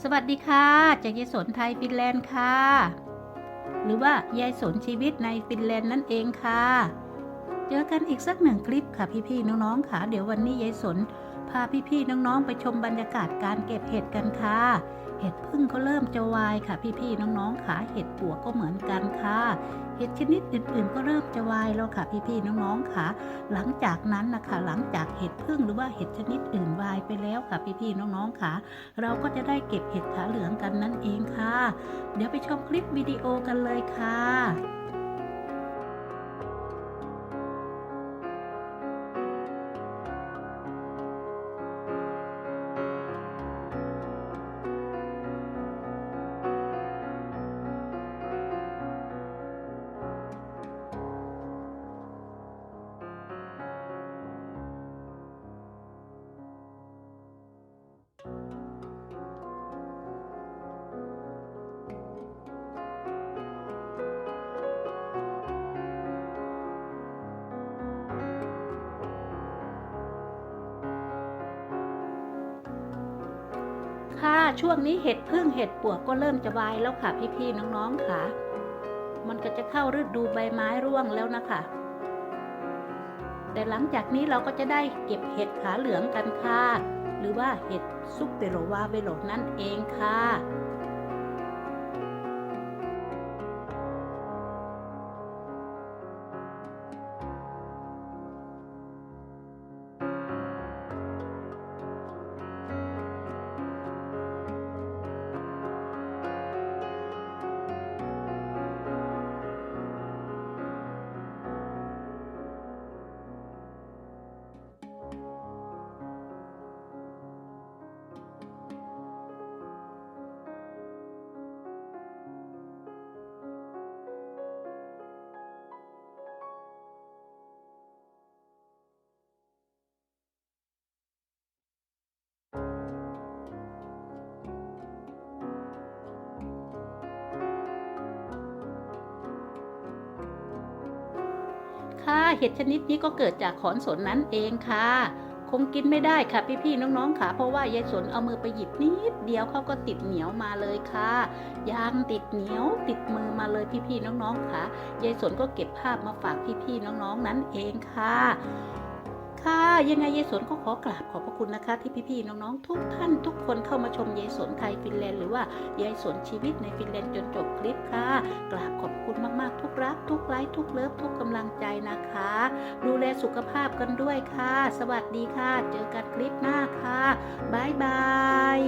สวัสดีค่ะ จากยายสนไทยฟินแลนด์ค่ะ หรือว่ายายสนชีวิตในฟินแลนด์นั่นเองค่ะ เจอกันอีกสักหนึ่งคลิปค่ะพี่ๆน้องๆค่ะ เดี๋ยววันนี้ยายสนพาพี่ๆน้องๆไปชมบรรยากาศการเก็บเห็ดกันค่ะ เห็ดพึ่งก็เริ่มจะวายค่ะ พี่ๆน้องๆค่ะเห็ดปวกก็เหมือนกันค่ะ เห็ดชนิดอื่นๆ ก็เริ่มจะวายแล้วค่ะ พี่ๆน้องๆค่ะหลังจากนั้นนะคะหลังจากเห็ดพึ่งหรือว่าเห็ดชนิดอื่นวายไปแล้วค่ะ พี่ๆน้องๆค่ะเราก็จะได้เก็บเห็ดขาเหลืองกันนั่นเองค่ะ เดี๋ยวไปชมคลิปวิดีโอกันเลยค่ะ ค่ะ ช่วงนี้เห็ดพึ่งเห็ดปวกก็เริ่มจะวายแล้วค่ะ พี่ๆน้องๆค่ะ มันก็จะเข้าฤดูใบไม้ร่วงแล้วนะคะ แต่หลังจากนี้เราก็จะได้เก็บเห็ดขาเหลืองกันค่ะ หรือว่าเห็ดซุปเปโรวาเวโรนั่นเองค่ะ ค่ะ เห็ดชนิดนี้ก็เกิดจากขอนสนนั้นเองค่ะ คงกินไม่ได้ค่ะพี่ๆน้องๆค่ะ เพราะว่ายายสนเอามือไปหยิบนิดเดียวเขาก็ติดเหนียวมาเลยค่ะ ยางติดเหนียวติดมือมาเลยพี่ๆน้องๆค่ะยายสนก็เก็บภาพมาฝากพี่ๆน้องๆนั้นเองค่ะค่ะ ยังไงยายสนก็ขอกราบขอบพระคุณนะคะ ที่พี่ๆน้องๆ ทุกท่านทุกคนเข้ามาชมยายสนไทยฟินแลนด์หรือว่ายายสนชีวิตในฟินแลนด์จนจบคลิปค่ะ กราบขอบคุณมากๆทุกักทุกไลค์ทุกเลิฟทุกกำลังใจนะคะ ดูแลสุขภาพกันด้วยค่ะ สวัสดีค่ะ เจอกันคลิปหน้าค่ะ บ๊ายบาย